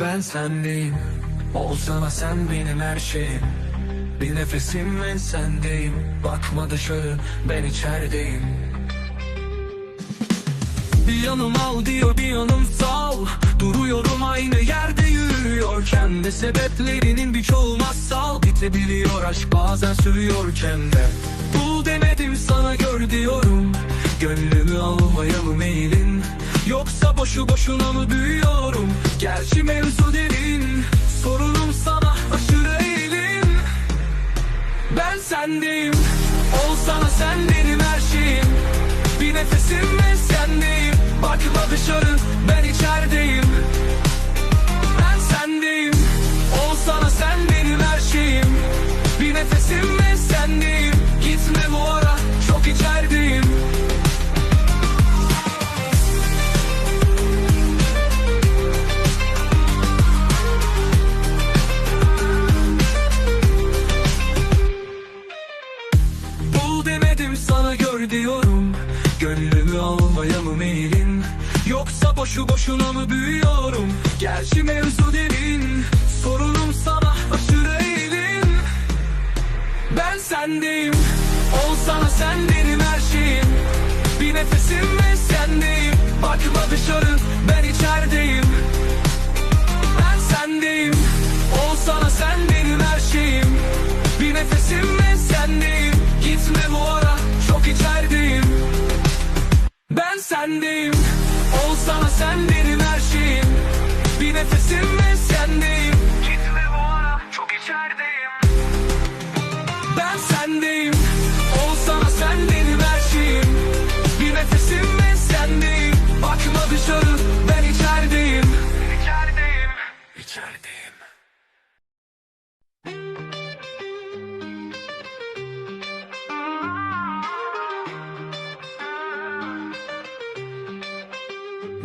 Ben sendeyim. Olsana sen benim her şeyim. Bir nefesim ve sendeyim. Bakma dışarı ben içerideyim. Bir yanım al diyor bir yanım sal. Duruyorum aynı yerde yürüyorken de Sebeplerinin birçoğu masal. Bitebiliyor aşk bazen sürüyorken de Bul demedim sana gör diyorum. Gönlümü almaya mı Yoksa boşu boşuna mı büyüyorum? Gerçi mevzu derin Sorunum sana aşırı eğilim. Ben sendeyim Olsana sen benim her şeyim. Bir nefesim ve sendeyim gör diyorum. Gönlümü almaya mı meylin Yoksa boşu boşuna mı büyüyorum? Gerçi mevzu derin. Sorunum sana aşırı eğilim Ben sendeyim. Olsana sen benim her şeyim. Bir nefesim ve sendeyim. Bakma dışarı ben içerideyim. Ben sendeyim. Olsana sen benim her şeyim. Bir nefesim ve sendeyim. Gitme bu ara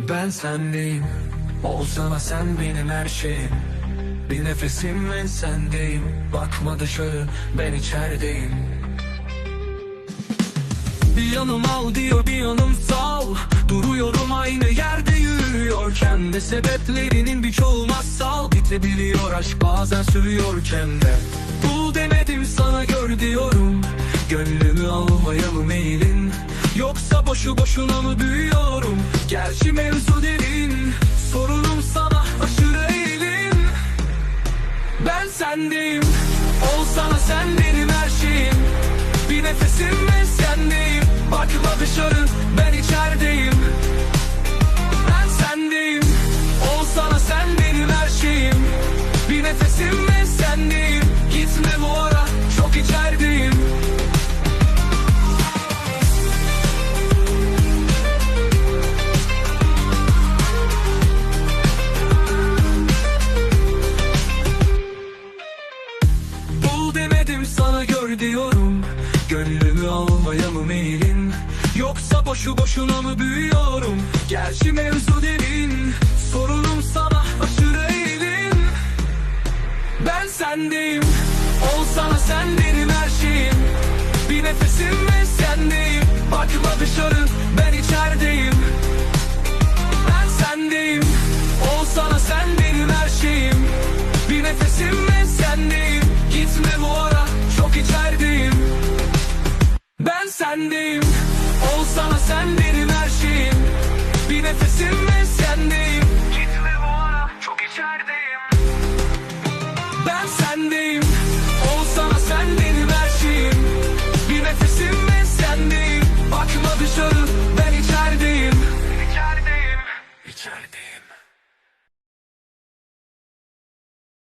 Ben sendeyim. Olsana sen benim her şeyim. Bir nefesim ve sendeyim. Bakma dışarı ben içerideyim. Bir yanım al diyor bir yanım sal. Duruyorum aynı yerde yürüyorken de Sebeplerinin birçoğu masal. Bitebiliyor aşk bazen sürüyorken de Bul demedim sana gör diyorum. Gönlümü almaya mı meylin Yoksa boşu boşuna mı büyüyorum? Gerçi mevzu derin. Sorunum sana aşırı eğilim. Ben sendeyim. Olsana sen benim her şeyim. Bir nefesim ve sendeyim. Bakma dışarı ben içerideyim. Ben sendeyim. Olsana sen benim her şeyim. Bir nefesim ve sendeyim. Gitme bu ara sana gör diyorum. Gönlümü almaya mı meylin Yoksa boşu boşuna mı büyüyorum? Gerçi mevzu derin. Sorunum sana aşırı eğilim Ben sendeyim. Olsana sen benim her şeyim. Bir nefesim ve sendeyim. Bakma dışarı ben içerideyim. Ben sendeyim. Olsana sen benim her şeyim. Bir nefesim ve sendeyim. Gitme bu ara sendeyim. Olsana sen benim her şeyim Bir nefesim ve sendeyim